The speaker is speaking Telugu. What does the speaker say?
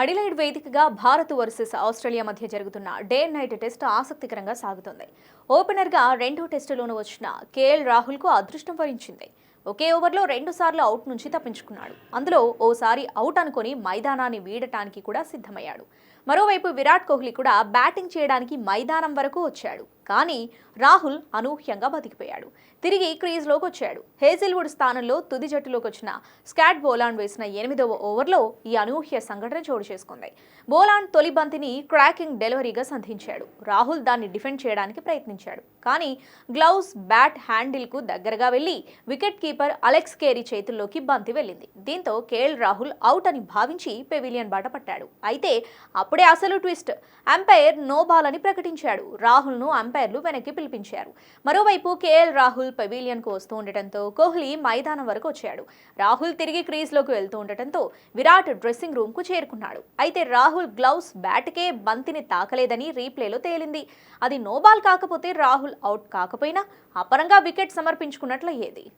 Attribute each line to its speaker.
Speaker 1: అడిలైడ్ వేదికగా భారత్ వర్సెస్ ఆస్ట్రేలియా మధ్య జరుగుతున్న డే అండ్ నైట్ టెస్ట్ ఆసక్తికరంగా సాగుతోంది. ఓపెనర్గా రెండో టెస్టులోనూ వచ్చిన కేఎల్ రాహుల్కు అదృష్టం వరించింది. ఒకే ఓవర్లో రెండుసార్లు అవుట్ నుంచి తప్పించుకున్నాడు. అందులో ఓసారి అవుట్ అనుకొని మైదానాన్ని వీడటానికి కూడా సిద్ధమయ్యాడు. మరోవైపు విరాట్ కోహ్లీ కూడా బ్యాటింగ్ చేయడానికి మైదానం వరకు వచ్చాడు. కానీ రాహుల్ అనూహ్యంగా బతికిపోయాడు. తిరిగి క్రీజ్లోకి వచ్చాడు. హేజిల్వుడ్ స్థానంలో తుది జట్టులోకి వచ్చిన స్కాట్ బోలాండ్ వేసిన ఎనిమిదవ ఓవర్లో ఈ అనూహ్య సంఘటన చోటు చేసుకుంది. బోలాండ్ తొలి బంతిని క్రాకింగ్ డెలివరీగా సంధించాడు. రాహుల్ దాన్ని డిఫెండ్ చేయడానికి ప్రయత్నించాడు. కానీ గ్లౌస్ బ్యాట్ హ్యాండిల్కు దగ్గరగా వెళ్ళి వికెట్ కీపర్ అలెక్స్ కేరీ చేతుల్లోకి బంతి వెళ్ళింది. దీంతో కేఎల్ రాహుల్ అవుట్ అని భావించి పెవిలియన్ బాట పట్టాడు. అయితే అప్పుడే అసలు ట్విస్ట్. అంపైర్ నో బాల్ అని ప్రకటించాడు. రాహుల్ను అంపైర్లు వెనక్కి పిలిపించారు. మరోవైపు కేఎల్ రాహుల్ పెవిలియన్కు వస్తూ ఉండటంతో కోహ్లీ మైదానం వరకు వచ్చాడు. రాహుల్ తిరిగి క్రీజ్లోకి వెళ్తూ ఉండటంతో విరాట్ డ్రెస్సింగ్ రూమ్కు చేరుకున్నాడు. అయితే రాహుల్ గ్లౌస్ బ్యాట్కే బంతిని తాకలేదని రీప్లేలో తేలింది. అది నోబాల్ కాకపోతే రాహుల్ అవుట్ కాకపోయినా అపరంగా వికెట్ సమర్పించుకున్నట్లయ్యేది.